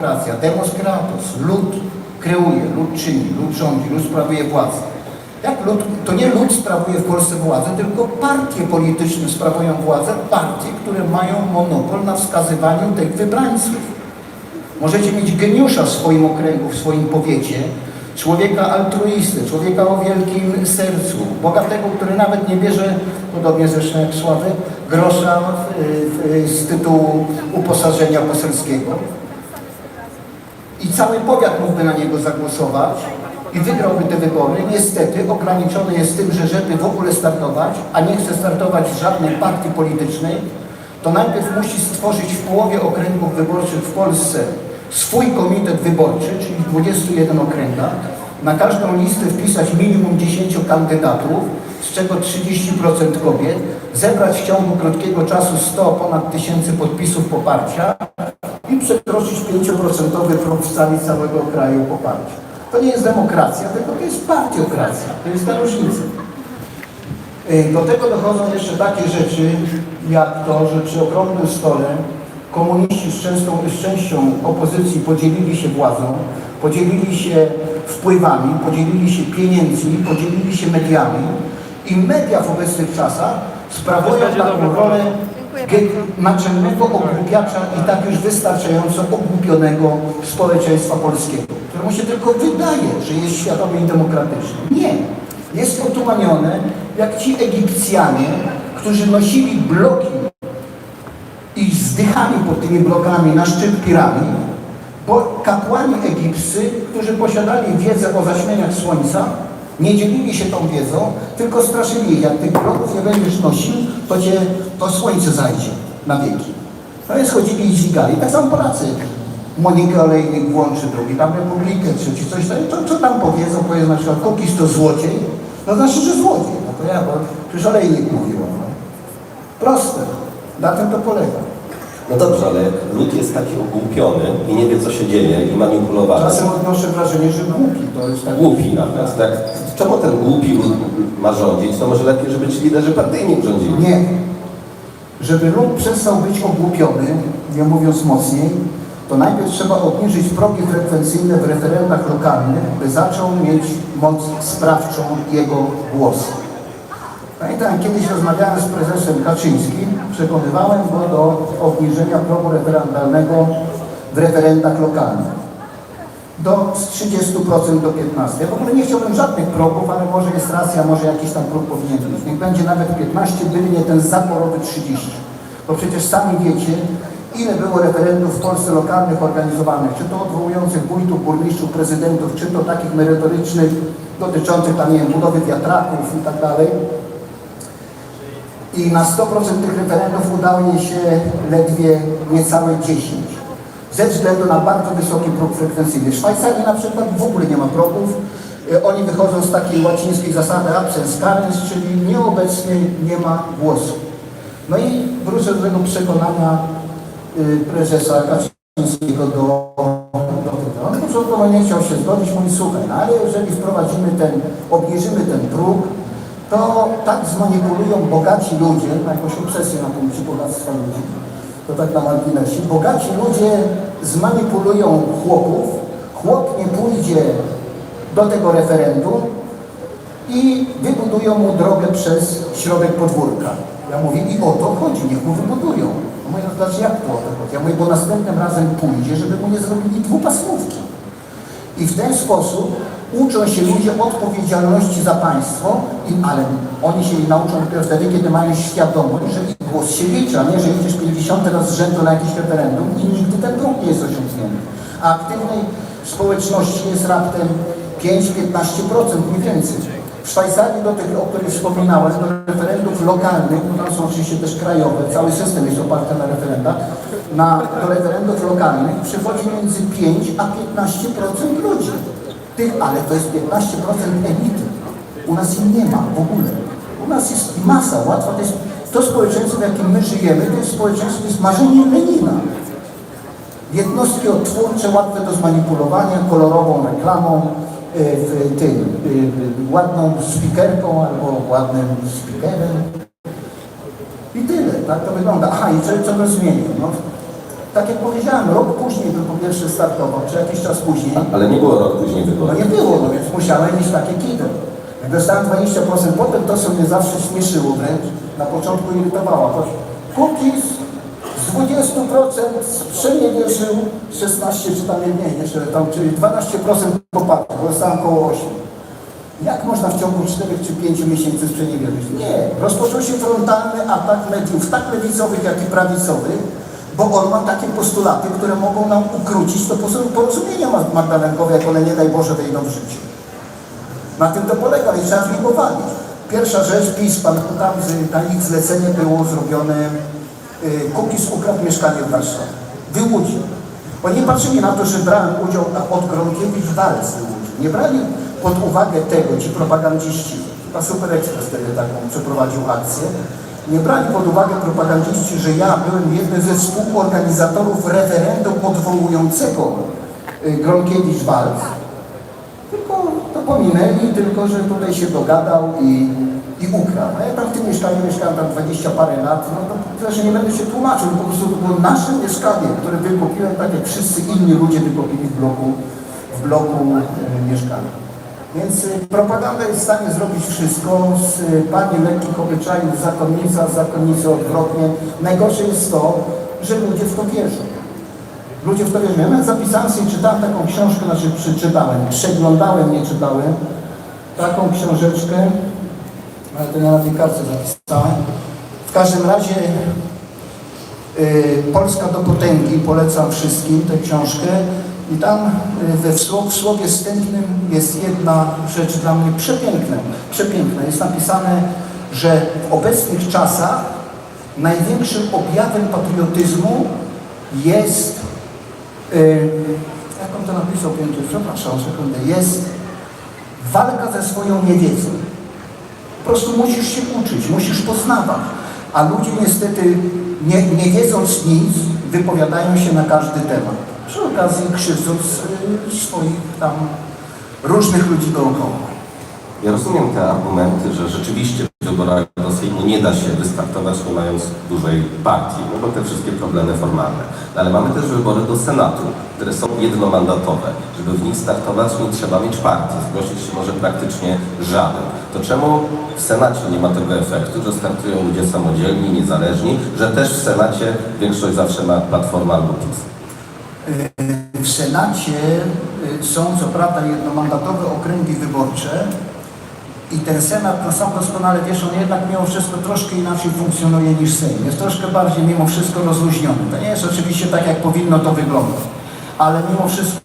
demokracja, demos creatus, lud kreuje, lud czyni, lud rządzi, lud sprawuje władzę. Jak lud, to nie lud sprawuje w Polsce władzę, tylko partie polityczne sprawują władzę, partie, które mają monopol na wskazywaniu tych wybrańców. Możecie mieć geniusza w swoim okręgu, w swoim powiecie, człowieka altruisty, człowieka o wielkim sercu, bogatego, który nawet nie bierze, podobnie zresztą jak Sławek, grosza z tytułu uposażenia poselskiego. I cały powiat mógłby na niego zagłosować i wygrałby te wybory. Niestety ograniczony jest tym, że żeby w ogóle startować, a nie chce startować z żadnej partii politycznej, to najpierw musi stworzyć w połowie okręgów wyborczych w Polsce swój komitet wyborczy, czyli w 21 okręgach, na każdą listę wpisać minimum 10 kandydatów, z czego 30% kobiet, zebrać w ciągu krótkiego czasu 100 ponad tysięcy podpisów poparcia i przekroczyć 5% próg w skali całego kraju poparcia. To nie jest demokracja, tylko to jest partiokracja. To jest ta różnica. Y, Do tego dochodzą jeszcze takie rzeczy, jak to, że przy okrągłym stole komuniści z, częstą, z częścią opozycji podzielili się władzą, podzielili się wpływami, podzielili się pieniędzmi, podzielili się mediami i media w obecnych czasach sprawują taką rolę naczelnego ogłupiacza i tak już wystarczająco ogłupionego społeczeństwa polskiego, któremu się tylko wydaje, że jest świadomy i demokratyczny. Nie. Jest otumanione, jak ci Egipcjanie, którzy nosili bloki i zdychali pod tymi blokami na szczyt piramid, bo kapłani egipscy, którzy posiadali wiedzę o zaćmieniach słońca, nie dzielili się tą wiedzą, tylko straszyli, jak tych bloków nie będziesz nosił, to cię to słońce zajdzie na wieki. No więc chodzili i dźwigali. Tak samo Polacy. Monikę Olejnik włączy drugi, tam Republikę trzeci, coś tam, to, co tam powiedzą, powiedzą na przykład Kukis to złodziej, no znaczy, że złodziej. No to ja, bo przecież Olejnik mówił. No. Proste. Na tym to polega. No dobrze, ale jak lud jest taki ogłupiony i nie wie, co się dzieje i manipulowany. Czasem odnoszę wrażenie, że głupi. To jest tak. Głupi nawet, tak? Czemu ten głupi lud ma rządzić? To może lepiej, żeby ci liderzy partyjni rządzili. Nie. Żeby lud przestał być ogłupiony, nie mówiąc mocniej, to najpierw trzeba obniżyć progi frekwencyjne w referendach lokalnych, by zaczął mieć moc sprawczą jego głos. Pamiętam, kiedyś rozmawiałem z prezesem Kaczyńskim, przekonywałem go do obniżenia progu referendalnego w referendach lokalnych do z 30% do 15%. Ja w ogóle nie chciałbym żadnych progów, ale może jest racja, może jakiś tam próg powinien być. Niech będzie nawet 15, byle nie ten zaporowy 30. Bo przecież sami wiecie, ile było referendów w Polsce lokalnych organizowanych, czy to odwołujących wójtów, burmistrzów, prezydentów, czy to takich merytorycznych, dotyczących tam, nie wiem, budowy wiatraków i tak dalej. I na 100% tych referendów udało jej się ledwie niecałe 10 ze względu na bardzo wysoki próg frekwencyjny. W Szwajcarii na przykład w ogóle nie ma progów. E, Oni wychodzą z takiej łacińskiej zasady absens carens, czyli nieobecny nie ma głosu. No i wrócę do tego przekonania y, prezesa Kaczyńskiego do, do tego. On początkowo nie chciał się zgodzić, mówi słuchaj, no ale jeżeli wprowadzimy ten, obniżymy ten próg, to tak zmanipulują bogaci ludzie, ma jakąś obsesję na punkcie bogactwa ludzi, to tak na marginesie, bogaci ludzie zmanipulują chłopów, chłop nie pójdzie do tego referendum i wybudują mu drogę przez środek podwórka. Ja mówię, i o to chodzi, niech mu wybudują. No mówię, no znaczy jak to o to chodzi? Ja mówię, bo następnym razem pójdzie, żeby mu nie zrobili dwupasmówki. I w ten sposób uczą się ludzie odpowiedzialności za państwo, i, ale oni się jej nauczą dopiero wtedy, kiedy mają świadomość, że ich głos się liczy, a nie, że idziesz 50 raz z rzędu na jakiś referendum i nigdy ten próg nie jest osiągnięty. A aktywnej społeczności jest raptem 5-15%, mniej więcej. W Szwajcarii do tych, o których wspominałem, do referendów lokalnych, bo tam są oczywiście też krajowe, cały system jest oparty na referendach, na, do referendów lokalnych przychodzi między 5 a 15% ludzi. Tych, ale to jest 15% elity. U nas jej nie ma w ogóle. U nas jest masa łatwa. To, jest, to społeczeństwo, w jakim my żyjemy, to jest społeczeństwo, to jest marzenie Lenina. Jednostki odtwórcze, łatwe do zmanipulowania, kolorową reklamą, y, w tym, y, ładną spikerką albo ładnym spikerem. I tyle, tak to wygląda. Aha, i co, co go zmienił? No, Tak jak powiedziałem, rok później był po pierwsze startował, czy jakiś czas później. Ale nie było rok później No wyborów. nie było, no więc musiałem mieć takie kidy. Jak dostałem 20%, potem to sobie zawsze śmieszyło wręcz. Na początku irytowało. Cookies z 20% sprzeniewierzył 16 czy tam mniej, jeszcze tam, czyli 12% poparcia, bo dostałem około 8. Jak można w ciągu 4 czy 5 miesięcy sprzeniewierzyć? Nie. Rozpoczął się frontalny atak mediów, tak lewicowych, jak i prawicowych, bo on ma takie postulaty, które mogą nam ukrócić to porozumienie ma- magdalenkowe, jak one nie daj Boże wejdą w życie. Na tym to polega i trzeba walić. Pierwsza rzecz, PiS, pamiętam, że na ich zlecenie było zrobione, y, Kukiz ukradł mieszkanie w Warszawie. Wyłudził. Oni nie patrzyli na to, że brałem udział od Gronkiewicz w walce. Nie brali pod uwagę tego, ci propagandziści, chyba Super Express wtedy taką przeprowadził akcję, nie brali pod uwagę propagandziści, że ja byłem jednym ze współorganizatorów referendum odwołującego y, Gronkiewicz-Walc, tylko to pominęli, tylko że tutaj się dogadał i, i ukradł. A ja tam w tym mieszkaniu mieszkałem tam 20 parę lat, no to też nie będę się tłumaczył, po prostu to było nasze mieszkanie, które wykupiłem tak jak wszyscy inni ludzie wykupili w bloku, w bloku e, mieszkania. Więc y, propaganda jest w stanie zrobić wszystko z y, pani lekkich obyczajów, zakonnica, zakonnicy odwrotnie. Najgorsze jest to, że ludzie w to wierzą. Ludzie w to wierzą. Ja nawet zapisałem sobie, czytałem taką książkę, znaczy przeczytałem, przeglądałem, nie czytałem, taką książeczkę, ale to na tej kartce zapisałem. W każdym razie y, Polska do potęgi, polecam wszystkim tę książkę. I tam y, we w słowie wstępnym jest jedna rzecz dla mnie przepiękna. Przepiękna. Jest napisane, że w obecnych czasach największym objawem patriotyzmu jest y, jak on to napisał pięknie, przepraszam, sekundę, jest walka ze swoją niewiedzą. Po prostu musisz się uczyć, musisz poznawać. A ludzie niestety, nie, nie wiedząc nic, wypowiadają się na każdy temat. Przy okazji krzywdząc y, swoich tam różnych ludzi dookoła. Ja rozumiem te argumenty, że rzeczywiście w wyborach do Sejmu nie da się wystartować nie mając dużej partii, no bo te wszystkie problemy formalne. No Ale mamy też wybory do Senatu, które są jednomandatowe. Żeby w nich startować nie trzeba mieć partii, zgłosić się może praktycznie żaden. To czemu w Senacie nie ma tego efektu, że startują ludzie samodzielni, niezależni, że też w Senacie większość zawsze ma Platforma albo PiS? W Senacie y, są co prawda jednomandatowe okręgi wyborcze i ten Senat, no sam doskonale wiesz, on jednak mimo wszystko troszkę inaczej funkcjonuje niż Sejm. Jest troszkę bardziej mimo wszystko rozluźniony. To nie jest oczywiście tak, jak powinno to wyglądać, ale mimo wszystko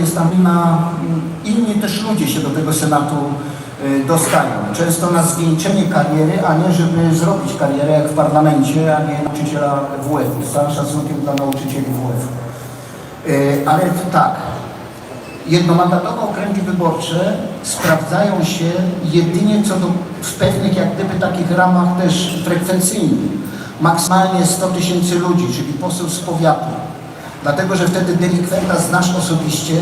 jest tam inna, inni też ludzie się do tego Senatu y, dostają. Często na zwieńczenie kariery, a nie żeby zrobić karierę jak w parlamencie, a nie nauczyciela WF-u. Z całym szacunkiem dla nauczycieli WF-u. E, Ale tak, jednomandatowe okręgi wyborcze sprawdzają się jedynie co do w pewnych jak gdyby takich ramach też frekwencyjnych. Maksymalnie 100 tysięcy ludzi, czyli poseł z powiatu. Dlatego, że wtedy delikwenta znasz osobiście,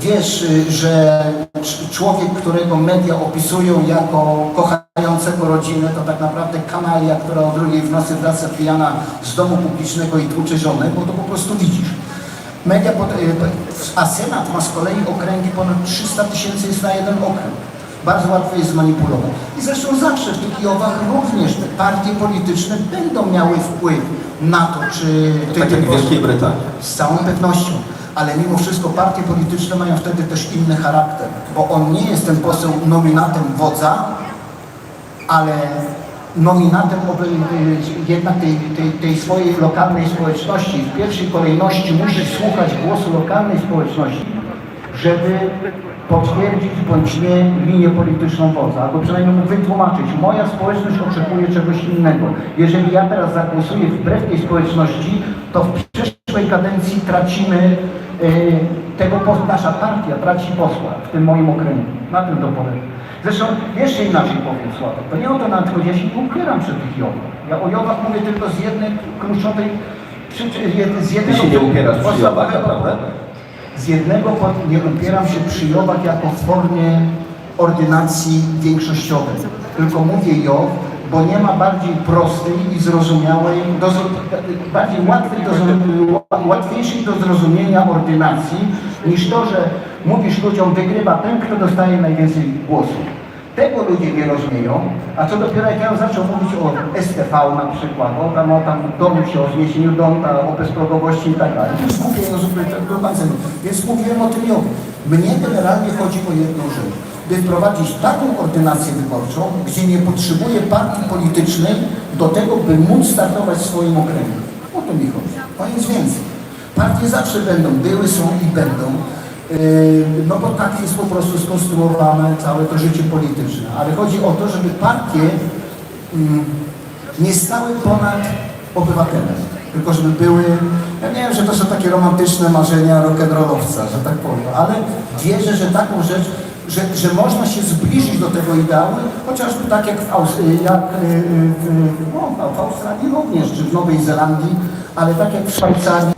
wiesz, y, że cz- człowiek, którego media opisują jako kochającego rodzinę, to tak naprawdę kanalia, która o drugiej w nocy wraca pijana z domu publicznego i tłucze żonę, bo to po prostu widzisz. Media, pod, y, a Senat ma z kolei okręgi ponad 300 tysięcy jest na jeden okręg. Bardzo łatwo jest zmanipulować. I zresztą zawsze w tych Kijowach również te partie polityczne będą miały wpływ na to, czy Tak jak w Wielkiej Brytanii. z całą pewnością. Ale mimo wszystko partie polityczne mają wtedy też inny charakter, bo on nie jest ten poseł nominatem wodza, ale nominatem y, jednak tej, tej, tej swojej lokalnej społeczności. W pierwszej kolejności musi słuchać głosu lokalnej społeczności, żeby potwierdzić bądź nie linię polityczną wodza, albo przynajmniej mu wytłumaczyć, moja społeczność oczekuje czegoś innego. Jeżeli ja teraz zagłosuję wbrew tej społeczności, to w przyszłej kadencji tracimy y, tego, nasza partia traci posła w tym moim okręgu. Na tym to polega. Zresztą jeszcze inaczej powiem Sławek, to nie o to nawet chodzi, ja się nie upieram przed tych Jowach. Ja o Jowach mówię tylko z jednej kluczowej przyczyny, z Ty jednego się nie upierasz przy Jowach, naprawdę? z jednego pod- nie upieram się przy Jowach jako w formie ordynacji większościowej. Tylko mówię Jow, bo nie ma bardziej prostej i zrozumiałej, do, bardziej łatwej do, łatwiejszej do zrozumienia ordynacji niż to, że mówisz ludziom, wygrywa ten, kto dostaje najwięcej głosów. Tego ludzie nie rozumieją, a co dopiero jak ja zaczął mówić o STV na przykład, o tam, o tam domu się, o zniesieniu domu, ta, o bezprogowości i tak dalej. Jest głupie, no zupełnie. Więc mówiłem o o tym. Mnie generalnie chodzi o jedną rzecz. By wprowadzić taką ordynację wyborczą, gdzie nie potrzebuje partii politycznej do tego, by móc startować w swoim okręgu. O to mi chodzi. O nic więcej. Partie zawsze będą, były, są i będą. Yy, No bo tak jest po prostu skonstruowane całe to życie polityczne. Ale chodzi o to, żeby partie mm, nie stały ponad obywatelem, tylko żeby były, ja wiem, że to są takie romantyczne marzenia rock'n'rollowca, że tak powiem, ale wierzę, że taką rzecz, że, że można się zbliżyć do tego ideału, chociażby tak jak w, Aus- jak, y, y, w, no, w Australii również, czy w Nowej Zelandii, ale tak jak w Szwajcarii,